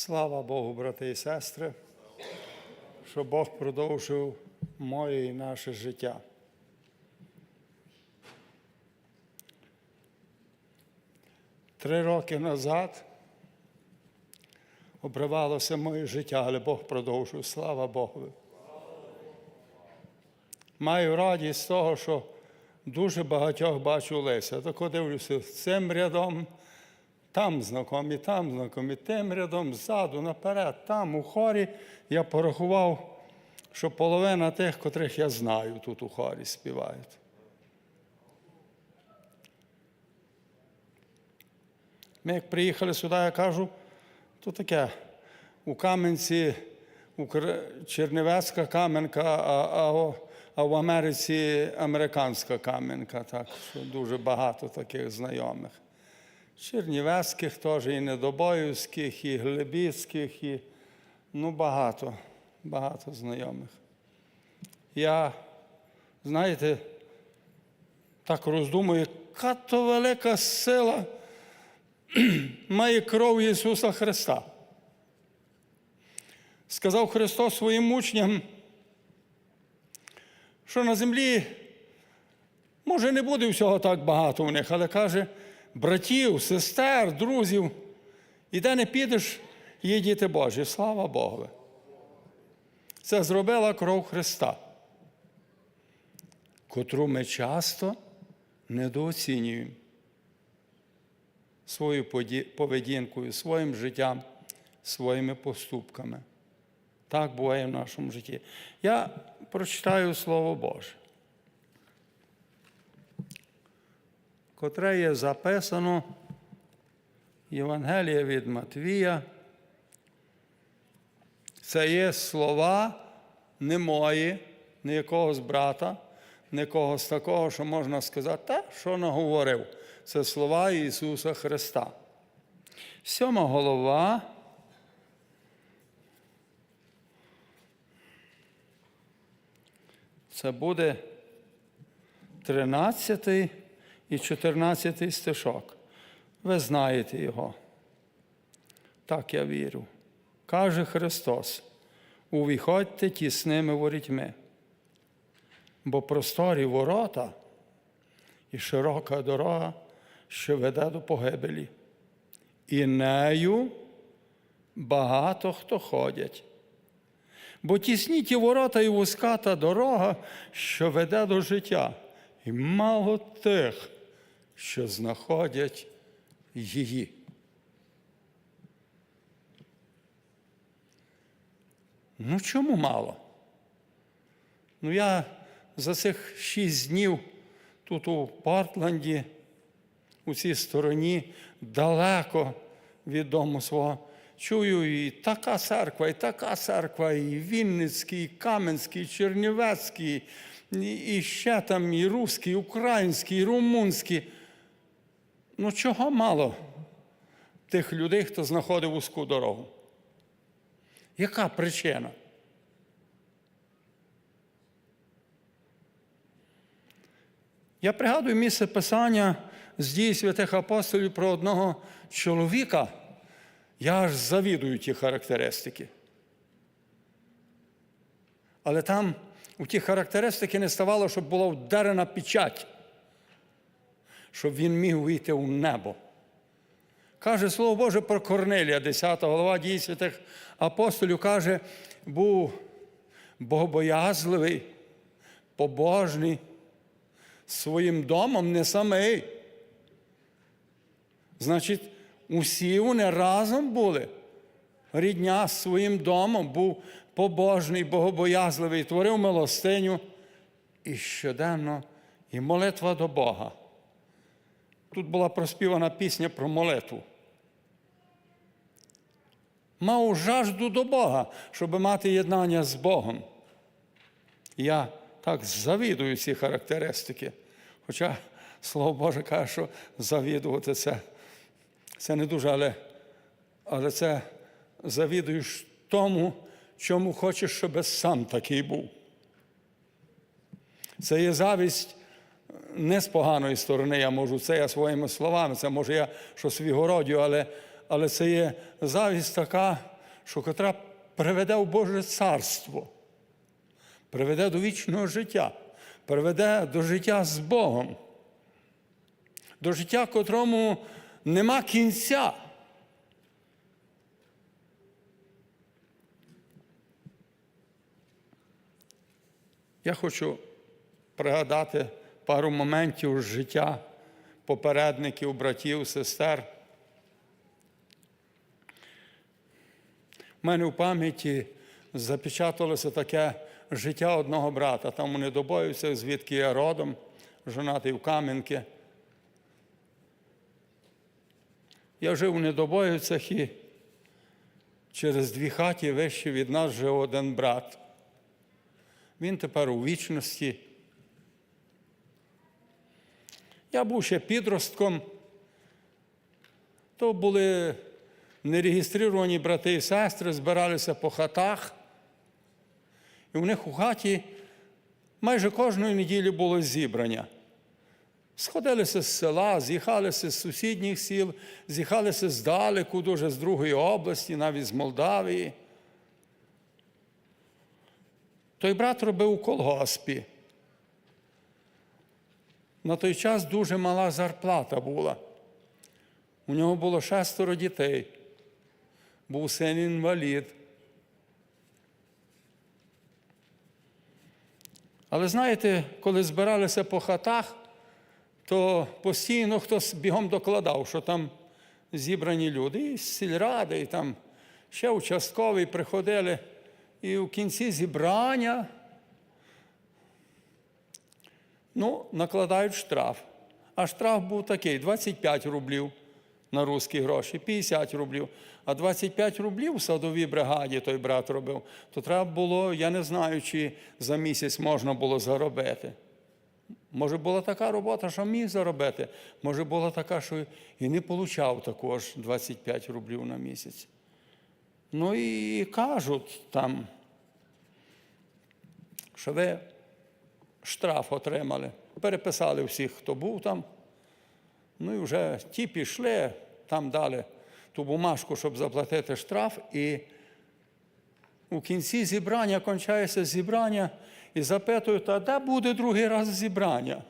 Слава Богу, брати і сестри, що Бог продовжив моє і наше життя. Три роки назад обривалося моє життя, але Бог продовжив. Слава Богу. Маю радість того, що дуже багатьох бачу Леся. Так дивлюся цим рядом, там знакомі, там знакомі, тим рядом, ззаду, наперед, там у хорі я порахував, що половина тих, котрих я знаю, тут у хорі співають. Ми як приїхали сюди, я кажу, то таке, у Кам'янці Укра- Чернівецька кам'янка, а, а, а в Америці американська кам'янка, так що дуже багато таких знайомих. Чернівецьких теж, і недобоївських, і глибіцьких, і ну багато, багато знайомих. Я, знаєте, так роздумую, яка то велика сила має кров Ісуса Христа. Сказав Христос своїм учням, що на землі, може, не буде всього так багато в них, але каже, братів, сестер, друзів, і де не підеш, є діти Божі, слава Богу. Це зробила кров Христа, котру ми часто недооцінюємо поді- поведінкою, своїм життям, своїми поступками. Так буває в нашому житті. Я прочитаю Слово Боже, котре є записано Євангелія від Матвія. Це є слова не мої, не якогось брата, не когось такого, що можна сказати, та що наговорив. Це слова Ісуса Христа. Сьома голова. Це буде 13 і 14 стишок. Ви знаєте його. Так я вірю. Каже Христос: увіходьте тісними ворітьми, бо просторі ворота і широка дорога, що веде до погибелі. І нею багато хто ходять. Бо тісні ті ворота і вузька та дорога, що веде до життя, і мало тих, що знаходять її. Ну чому мало? Ну, я за цих шість днів тут у Портленді, у цій стороні, далеко від дому свого. Чую і така церква, і така церква, і Вінницький, і Кам'янський, і Чернівецький, і, ще там і русський, і український, і румунський. Ну чого мало тих людей, хто знаходив вузьку дорогу? Яка причина? Я пригадую місце писання з дій святих апостолів про одного чоловіка. Я аж завідую ті характеристики. Але там у ті характеристики не ставало, щоб була вдарена печать, щоб він міг вийти у небо. Каже Слово Боже про Корнелія, 10 голова дій святих апостолів, каже, був богобоязливий, побожний, своїм домом не самий. Значить, усі вони разом були. Рідня з своїм домом був побожний, богобоязливий, творив милостиню і щоденно і молитва до Бога. Тут була проспівана пісня про молитву. Мав жажду до Бога, щоб мати єднання з Богом. Я так завідую ці характеристики. Хоча Слово Боже каже, що завідувати це, це не дуже, але, але це завідуєш тому, чому хочеш, щоб сам такий був. Це є завість не з поганої сторони, я можу це я своїми словами, це може я щось вігородю, але, але це є завість така, що котра приведе в Боже царство, приведе до вічного життя, приведе до життя з Богом, до життя, котрому нема кінця. Я хочу пригадати пару моментів з життя попередників, братів, сестер. У мене в пам'яті запечаталося таке життя одного брата. Там у Недобоївцях, звідки я родом, жонатий в Кам'янки. Я жив у Недобоївцях і через дві хаті вище від нас жив один брат. Він тепер у вічності. Я був ще підростком. То були нереєстровані брати і сестри, збиралися по хатах. І у них у хаті майже кожної неділі було зібрання. Сходилися з села, з'їхалися з сусідніх сіл, з'їхалися здалеку, дуже з другої області, навіть з Молдавії. Той брат робив у колгоспі. На той час дуже мала зарплата була. У нього було шестеро дітей. Був син інвалід. Але знаєте, коли збиралися по хатах, то постійно хтось бігом докладав, що там зібрані люди, і з сільради, і там ще участкові приходили. І в кінці зібрання ну, накладають штраф. А штраф був такий: 25 рублів на русські гроші, 50 рублів. А 25 рублів в садовій бригаді той брат робив, то треба було, я не знаю, чи за місяць можна було заробити. Може, була така робота, що міг заробити. Може, була така, що і не получав також 25 рублів на місяць. Ну і кажуть там, що ви штраф отримали. Переписали всіх, хто був там. Ну і вже ті пішли, там дали ту бумажку, щоб заплатити штраф. І у кінці зібрання кончається зібрання і запитують, а де буде другий раз зібрання?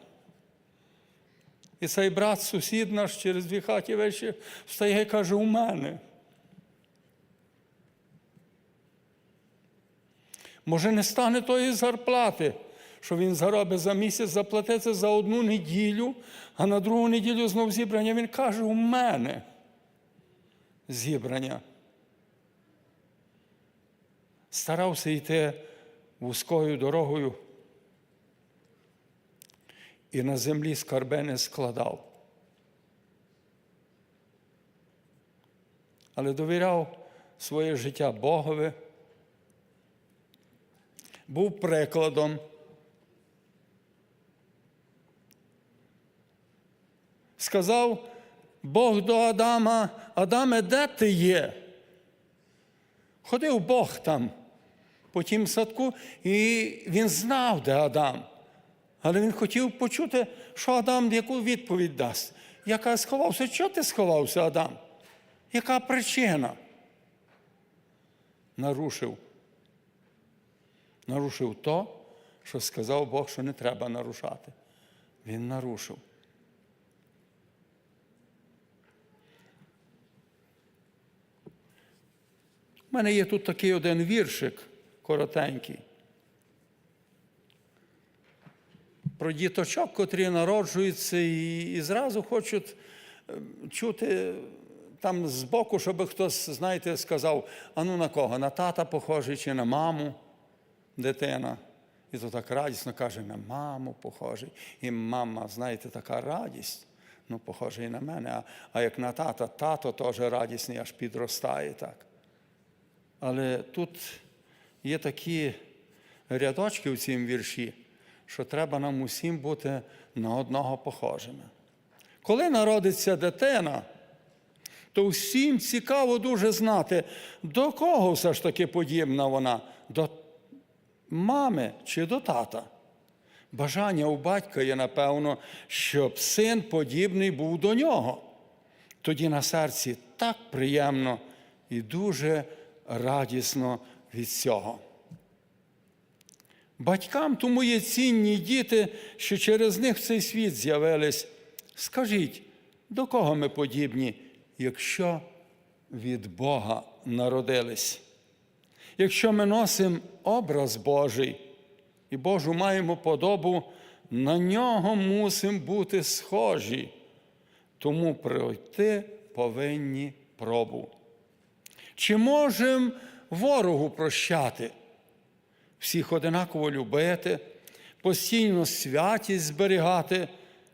І цей брат, сусід наш через дві хаті вище встає і каже, у мене. Може, не стане тої зарплати, що він заробить за місяць, заплатиться за одну неділю, а на другу неділю знов зібрання. Він каже, у мене зібрання. Старався йти вузькою дорогою і на землі скарби не складав. Але довіряв своє життя Богові був прикладом. Сказав Бог до Адама, Адаме, де ти є? Ходив Бог там по тім садку, і він знав, де Адам. Але він хотів почути, що Адам яку відповідь дасть. Яка сховався? Чого ти сховався, Адам? Яка причина? Нарушив нарушив то, що сказав Бог, що не треба нарушати. Він нарушив. У мене є тут такий один віршик коротенький. Про діточок, котрі народжуються і, і зразу хочуть е, чути там збоку, щоб хтось, знаєте, сказав, а ну на кого? На тата похожий чи на маму дитина. І то так радісно каже, на маму похожий. І мама, знаєте, така радість, ну, похожий на мене. А, а як на тата, тато теж радісний, аж підростає так. Але тут є такі рядочки в цім вірші, що треба нам усім бути на одного похожими. Коли народиться дитина, то всім цікаво дуже знати, до кого все ж таки подібна вона. До мами чи до тата. Бажання у батька є, напевно, щоб син подібний був до нього. тоді на серці так приємно і дуже радісно від цього. Батькам тому є цінні діти, що через них в цей світ з'явились. Скажіть, до кого ми подібні, якщо від Бога народились? Якщо ми носимо образ Божий і Божу маємо подобу, на нього мусимо бути схожі, тому пройти повинні пробу. Чи можемо ворогу прощати? всіх одинаково любити, постійно святість зберігати,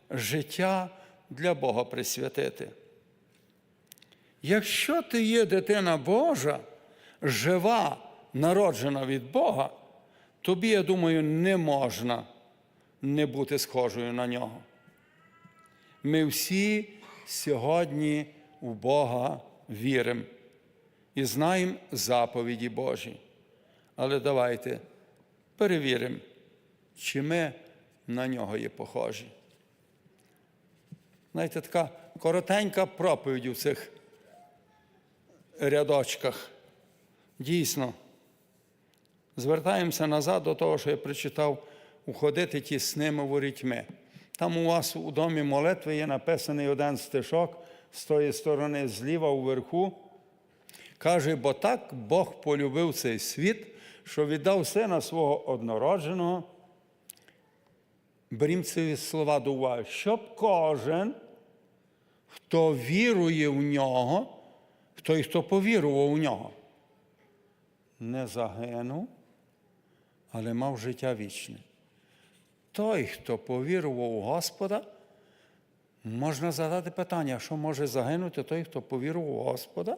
життя для Бога присвятити. Якщо ти є дитина Божа, жива, народжена від Бога, тобі, я думаю, не можна не бути схожою на нього. Ми всі сьогодні в Бога віримо і знаємо заповіді Божі. Але давайте перевіримо, чи ми на нього є похожі. Знаєте, така коротенька проповідь у цих рядочках. Дійсно, звертаємося назад до того, що я прочитав уходити тісними ворітьми. Там у вас у домі молитви є написаний один стишок з тої сторони зліва уверху. Каже, бо так Бог полюбив цей світ, що віддав сина свого однородженого. Берім ці слова до уваги, щоб кожен, хто вірує в нього, той, хто повірував у нього, не загинув, але мав життя вічне. Той, хто повірував у Господа, можна задати питання, що може загинути той, хто повірував у Господа?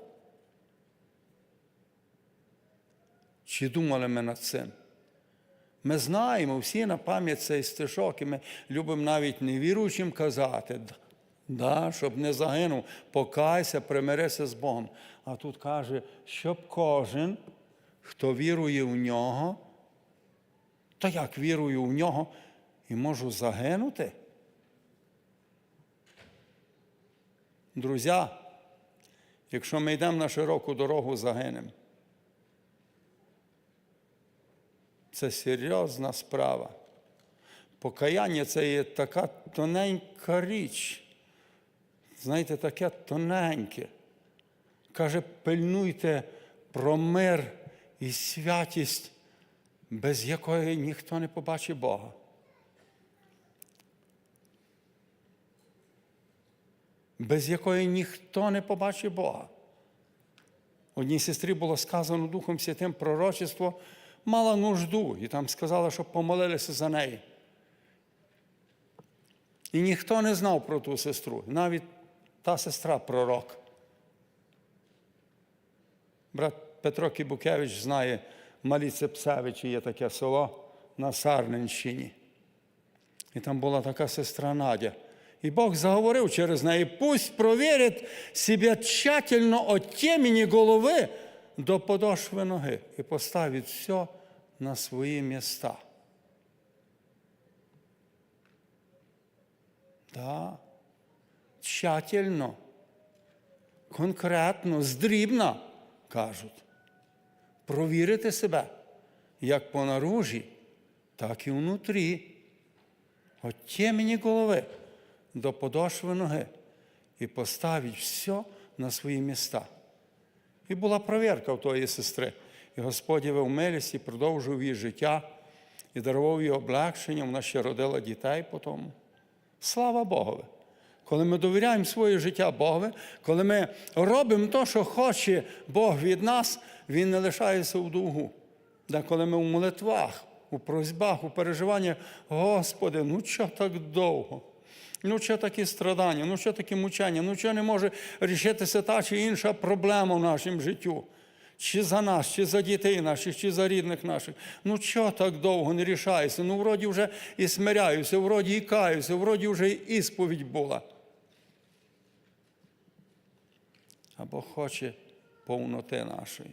Чи думали ми над цим? Ми знаємо всі на пам'ять цей стишок, і ми любимо навіть невіруючим казати, да, щоб не загинув, покайся, примирися з Богом. А тут каже, щоб кожен, хто вірує в нього, то як вірую в нього і можу загинути? Друзі, якщо ми йдемо на широку дорогу, загинемо. Це серйозна справа. Покаяння це є така тоненька річ. Знаєте, таке тоненьке. Каже, пильнуйте про мир і святість, без якої ніхто не побачить Бога. Без якої ніхто не побачить Бога. Одній сестрі було сказано Духом Святим пророчество, мала нужду, і там сказали, щоб помолилися за неї. І ніхто не знав про ту сестру, навіть та сестра пророк. Брат Петро Кібукевич знає, Малі Цепсевичі є таке село на Сарненщині. І там була така сестра Надя. І Бог заговорив через неї, пусть провірить себе тщательно от темені голови до подошви ноги і поставить все на свої міста. Да. Тщательно, конкретно, здрібно, кажуть. Провірити себе як по наружі, так і внутрі. От темені голови до подошви ноги і поставить все на свої міста. І була провірка в тої сестри. І Господь явив милість і продовжив її життя і дарував їй облегшення, вона ще родила дітей по тому. Слава Богові! Коли ми довіряємо своє життя Богові, коли ми робимо те, що хоче Бог від нас, Він не лишається в довгу. Да коли ми в молитвах, у просьбах, у переживаннях, Господи, ну що так довго? Ну, що такі страдання, ну що такі мучення, ну що не може рішитися та чи інша проблема в нашому життю? Чи за нас, чи за дітей наших, чи за рідних наших. Ну що так довго не рішається? Ну, вроді вже і смиряюся, вроді і каюся, вроді вже і ісповідь була. Або хоче повноти нашої.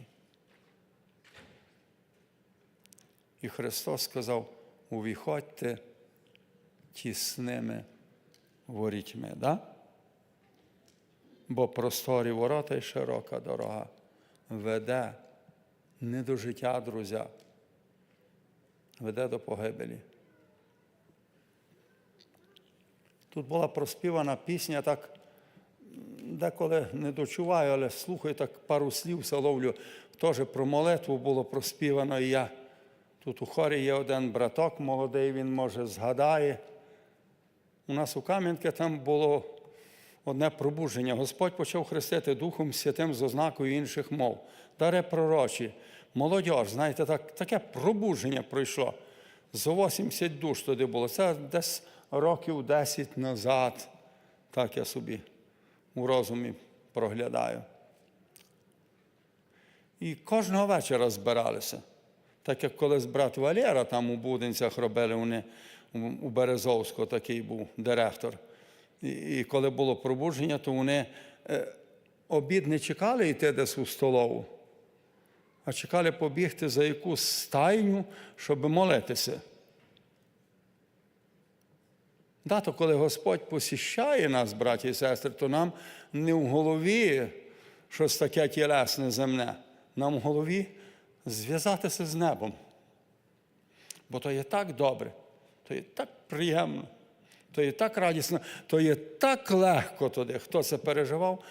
І Христос сказав: увіходьте тісними ворітьми. Да? бо просторі ворота і широка дорога веде не до життя, друзі, веде до погибелі. Тут була проспівана пісня, так деколи не дочуваю, але слухаю так пару слів все ловлю. Теж про молитву було проспівано. І я тут у хорі є один браток молодий, він може згадає. У нас у Кам'янки там було одне пробудження. Господь почав хрестити Духом Святим з ознакою інших мов. Даре пророчі, молодь, знаєте, так, таке пробудження пройшло. За 80 душ туди було. Це десь років 10 назад. Так я собі у розумі проглядаю. І кожного вечора збиралися. Так як колись брат Валера там у Будинцях робили, вони у Березовського такий був директор. І, коли було пробудження, то вони е, обід не чекали йти десь у столову, а чекали побігти за якусь стайню, щоб молитися. Да, то коли Господь посіщає нас, браті і сестри, то нам не в голові щось таке тілесне земне, нам в голові зв'язатися з небом. Бо то є так добре, то є так приємно, то є так радісно, то є так легко туди. Хто це переживав,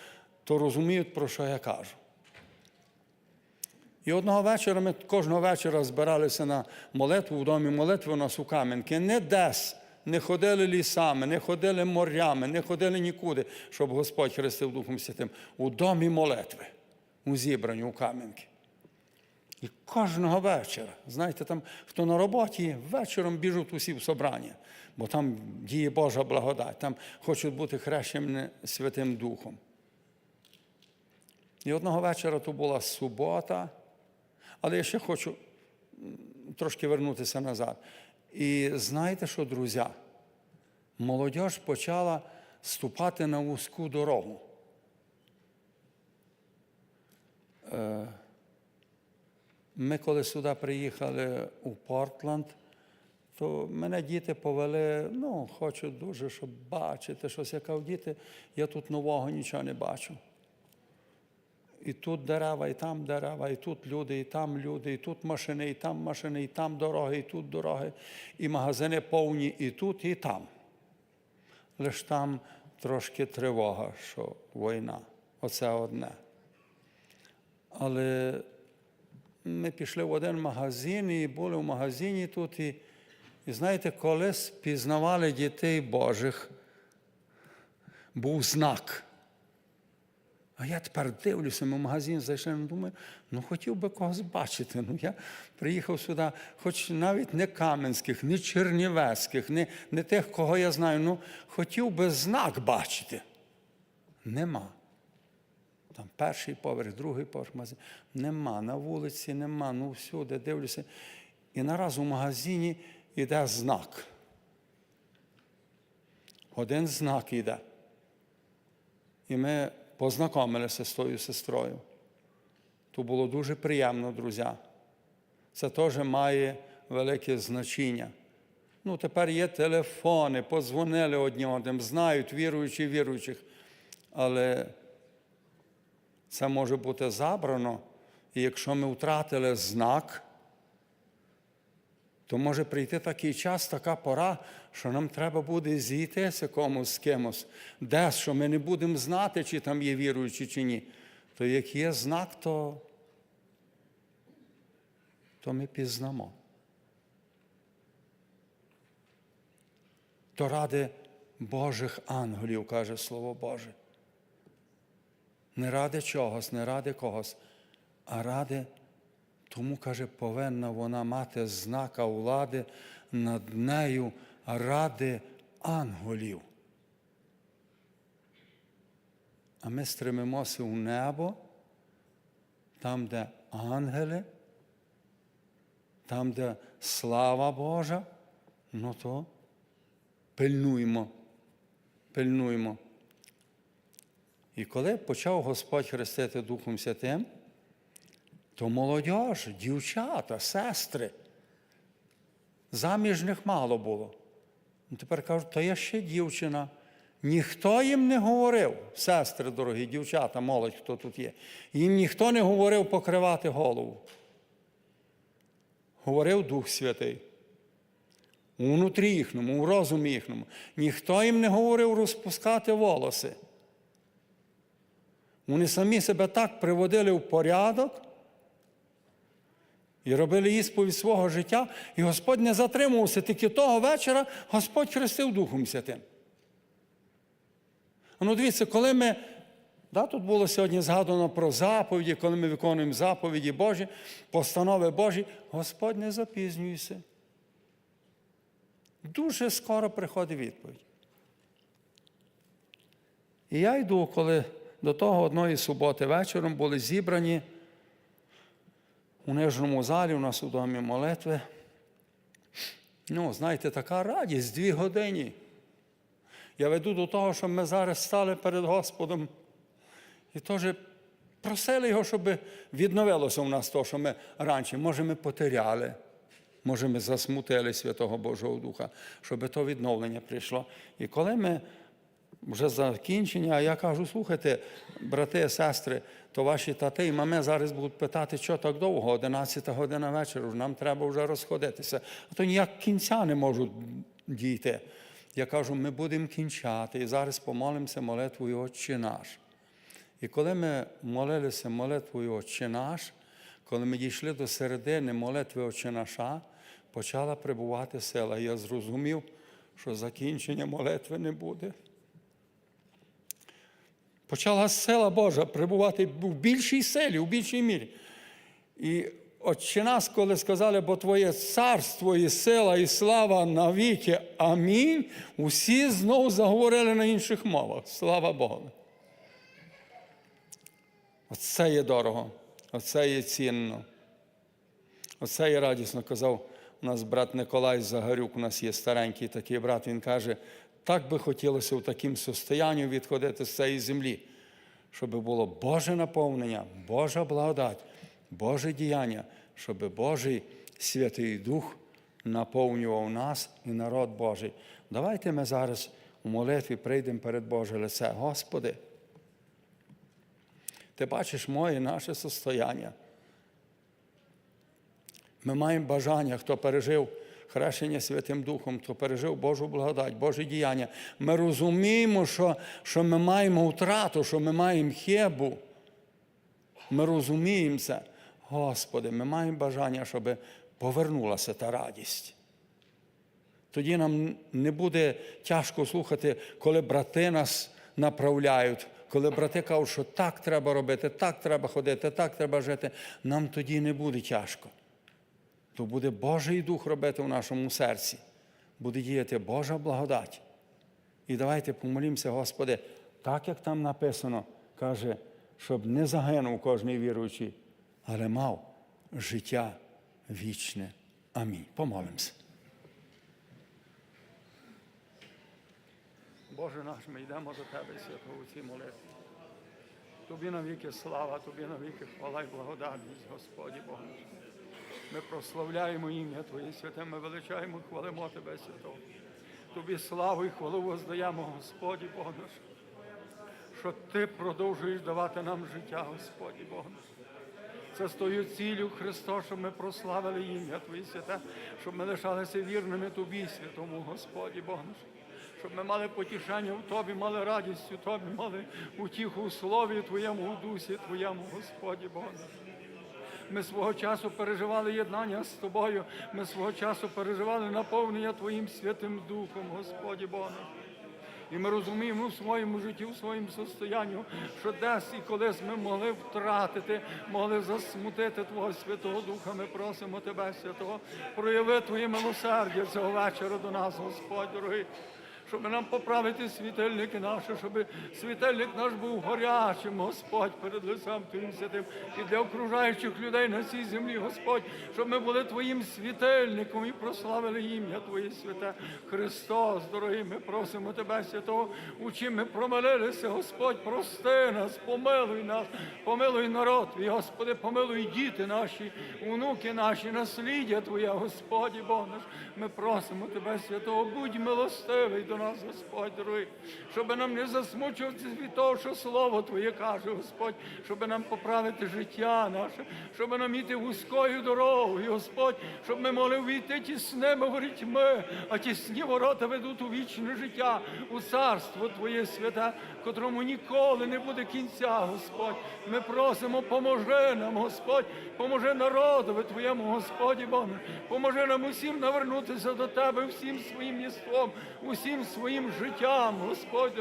то розуміють, про що я кажу. І одного вечора ми кожного вечора збиралися на молитву в домі молитви у нас у Кам'янки. Не десь, не ходили лісами, не ходили морями, не ходили нікуди, щоб Господь хрестив Духом Святим. У домі молитви, у зібранні у Кам'янки. І кожного вечора, знаєте, там хто на роботі, вечором біжуть усі в собрання, бо там діє Божа благодать, там хочуть бути хрещені Святим Духом. І одного вечора то була субота, але я ще хочу трошки вернутися назад. І знаєте що, друзі? Молодь почала ступати на вузьку дорогу. Ми коли сюди приїхали у Портланд, то мене діти повели, ну, хочуть дуже, щоб бачити щось. Я кажу, діти, я тут нового нічого не бачу. І тут дерева, і там дерева, і тут люди, і там люди, і тут машини, і там машини, і там дороги, і тут дороги, і магазини повні і тут, і там. Лиш там трошки тривога, що війна. Оце одне. Але ми пішли в один магазин і були в магазині тут. І, і знаєте, колись пізнавали дітей Божих, був знак. А я тепер дивлюся, ми в магазин зайшли, ну, думаю, ну хотів би когось бачити. Ну, я приїхав сюди, хоч навіть не Кам'янських, не Чернівецьких, не, не тих, кого я знаю, ну хотів би знак бачити. Нема. Там перший поверх, другий поверх магазин. Нема, на вулиці нема, ну всюди дивлюся. І нараз у магазині йде знак. Один знак йде. І ми познайомилися з тою сестрою. То було дуже приємно, друзі. Це теж має велике значення. Ну, тепер є телефони, подзвонили одні одним, знають віруючі віруючих. Але це може бути забрано, і якщо ми втратили знак, то може прийти такий час, така пора, що нам треба буде зійтися комусь з кимось, десь, що ми не будемо знати, чи там є віруючі, чи ні. То як є знак, то, то ми пізнамо. То ради Божих ангелів, каже Слово Боже. Не ради чогось, не ради когось, а ради тому, каже, повинна вона мати знака влади над нею ради ангелів. А ми стремимося у небо, там, де ангели, там, де слава Божа, ну то пильнуємо, пильнуємо. І коли почав Господь хрестити Духом Святим, то молодь, дівчата, сестри, заміжних мало було. Ну, Тепер кажуть, то я ще дівчина, Ніхто їм не говорив, сестри дорогі, дівчата, молодь, хто тут є. Їм ніхто не говорив покривати голову. Говорив Дух Святий. Унутрі їхньому, у розумі їхньому. Ніхто їм не говорив розпускати волоси. Вони самі себе так приводили в порядок і робили ісповідь свого життя, і Господь не затримувався. Тільки того вечора Господь хрестив Духом Святим. Ну, дивіться, коли ми. Да, тут було сьогодні згадано про заповіді, коли ми виконуємо заповіді Божі, постанови Божі, Господь не запізнюється. Дуже скоро приходить відповідь. І я йду, коли до того одної суботи вечором були зібрані у нижньому залі, у нас у домі молитви. Ну, знаєте, така радість, дві години. Я веду до того, що ми зараз стали перед Господом і теж просили його, щоб відновилося у нас те, що ми раніше, може, ми потеряли, може, ми засмутили Святого Божого Духа, щоб то відновлення прийшло. І коли ми вже закінчення, а я кажу, слухайте, брати, сестри, то ваші тати і мами зараз будуть питати, що так довго, 11 година вечора, нам треба вже розходитися. А то ніяк кінця не можуть дійти. Я кажу, ми будемо кінчати і зараз помолимося молитвою Отче наш. І коли ми молилися молитвою Отче наш, коли ми дійшли до середини молитви Отче наша, почала прибувати сила. Я зрозумів, що закінчення молитви не буде. Почала сила Божа прибувати в більшій силі, в більшій мірі. І Отче нас, коли сказали, бо Твоє царство і сила, і слава навіки. Амінь. Усі знову заговорили на інших мовах. Слава Богу. Оце є дорого, оце є цінно. Оце є радісно. Казав у нас брат Николай Загарюк, у нас є старенький такий брат, він каже, так би хотілося в таким состоянні відходити з цієї землі, щоб було Боже наповнення, Божа благодать, Боже діяння, щоб Божий Святий Дух наповнював нас і народ Божий. Давайте ми зараз у молитві прийдемо перед Боже лице. Господи, ти бачиш моє наше состояння. Ми маємо бажання, хто пережив хрещення Святим Духом, хто пережив Божу благодать, Боже діяння. Ми розуміємо, що, що ми маємо втрату, що ми маємо хебу. Ми розуміємо це. Господи, ми маємо бажання, щоб повернулася та радість. Тоді нам не буде тяжко слухати, коли брати нас направляють, коли брати кажуть, що так треба робити, так треба ходити, так треба жити. Нам тоді не буде тяжко. То буде Божий Дух робити в нашому серці, буде діяти Божа благодать. І давайте помолімося, Господи, так як там написано, каже, щоб не загинув кожний віруючий, але мав життя вічне. Амінь. Помолимося. Боже наш, ми йдемо до Тебе, святого у цій молитві. Тобі навіки слава, тобі навіки хвала і благодатність, Господі Боже. Ми прославляємо ім'я Твоє святе, ми величаємо, хвалимо Тебе, святого. Тобі славу і хвалу воздаємо, Господі Боже наш, що Ти продовжуєш давати нам життя, Господі Боже наш. Це з тою ціллю Христа, щоб ми прославили ім'я Твоє святе, щоб ми лишалися вірними Тобі, святому Господі Боже наш. Щоб ми мали потішання в Тобі, мали радість у Тобі, мали утіху у Слові Твоєму, у Дусі Твоєму, Господі Боже. Ми свого часу переживали єднання з тобою. Ми свого часу переживали наповнення Твоїм Святим Духом, Господі Боже. І ми розуміємо в своєму житті, в своєму состоянні, що десь і колись ми могли втратити, могли засмутити Твого Святого Духа. Ми просимо Тебе, Святого, прояви Твоє милосердя цього вечора до нас, Господь дорогий щоб нам поправити світильники наші, щоб світильник наш був горячим, Господь, перед лицем Твоїм святим і для окружаючих людей на цій землі, Господь, щоб ми були Твоїм світильником і прославили ім'я Твоє святе. Христос, дорогий, ми просимо Тебе, святого, у чим ми промилилися, Господь, прости нас, помилуй нас, помилуй народ твій, Господи, помилуй діти наші, онуки наші, насліддя Твоє, Господі Бог наш. Ми просимо Тебе, святого, будь милостивий нас, Господь дорогий, щоб нам не засмучуватися від того, що Слово Твоє каже, Господь, щоб нам поправити життя наше, щоб нам іти вузькою дорогою, Господь, щоб ми могли війти тісними ворітьми, а тісні ворота ведуть у вічне життя, у царство Твоє святе, котрому ніколи не буде кінця, Господь. Ми просимо, поможи нам, Господь, поможи народові Твоєму, Господі Боже, поможи нам усім навернутися до Тебе всім своїм єством, усім своїм життям, Господь.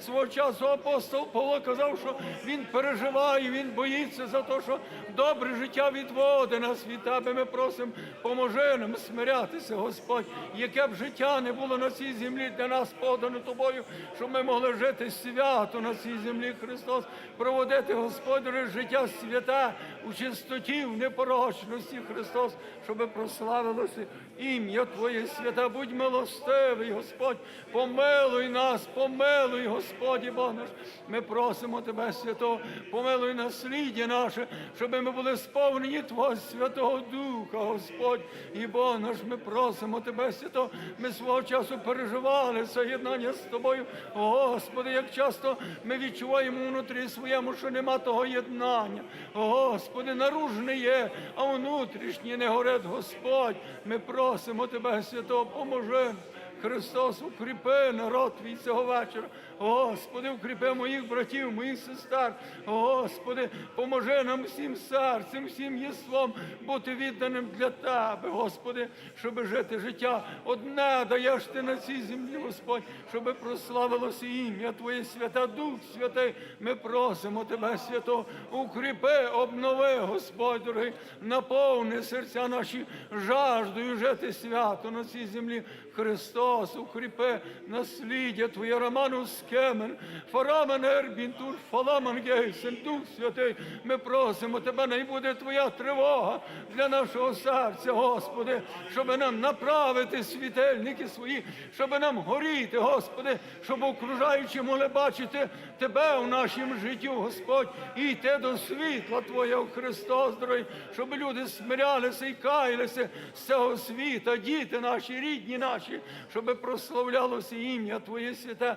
Свого часу апостол Павло казав, що він переживає, він боїться за те, що добре життя відводить нас від Тебе. Ми просимо, поможи нам смирятися, Господь, яке б життя не було на цій землі для нас подано Тобою, щоб ми могли жити свято на цій землі, Христос, проводити, Господь, життя святе у чистоті, в непорочності, Христос, щоб прославилося ім'я Твоє святе. Будь милостивий, Господь, помилуй нас, помилуй, Господі Бог наш. Ми просимо Тебе, святого, помилуй насліддя наше, щоб ми були сповнені Твого Святого Духа, Господь. І Бог наш, ми просимо Тебе, святого. Ми свого часу переживали соєднання з Тобою. Господи, як часто ми відчуваємо внутрі своєму, що нема того єднання. Господи, наружне є, а внутрішнє не горить Господь. Ми просимо Тебе, святого, поможи. Христос, укріпи народ твій цього вечора. Господи, укріпи моїх братів, моїх сестер. Господи, поможи нам всім серцем, всім єством бути відданим для Тебе, Господи, щоб жити життя. Одне даєш ти на цій землі, Господь, щоб прославилося ім'я Твоє свята, Дух Святий. Ми просимо Тебе, свято, укріпи, обнови, Господь, дорогий, наповни серця наші жаждою жити свято на цій землі. Христос, укріпи насліддя Твоє, Роману Скемен, Фарамен Ербінтур, Фаламан Гейсен, Дух Святий. Ми просимо Тебе, най буде Твоя тривога для нашого серця, Господи, щоб нам направити світильники свої, щоб нам горіти, Господи, щоб окружаючи могли бачити Тебе у нашому житті, Господь, і йти до світла Твого, Христос, дорогий, щоб люди смирялися і каялися з цього світа, діти наші, рідні наші, щоб прославлялося ім'я Твоє святе.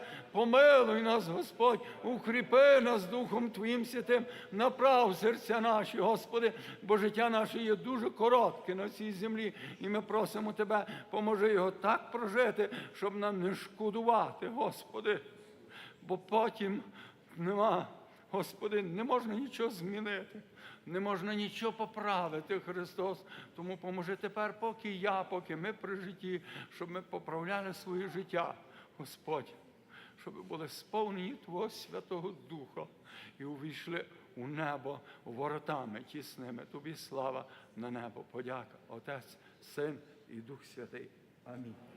Помилуй нас, Господь, укріпи нас Духом Твоїм святим, направ серця наші, Господи, бо життя наше є дуже коротке на цій землі, і ми просимо Тебе, поможи його так прожити, щоб нам не шкодувати, Господи, бо потім нема. Господи, не можна нічого змінити, не можна нічого поправити, Христос. Тому поможи тепер, поки я, поки ми при житті, щоб ми поправляли своє життя, Господь, щоб були сповнені Твого Святого Духа і увійшли у небо воротами тісними. Тобі слава на небо. Подяка, Отець, Син і Дух Святий. Амінь.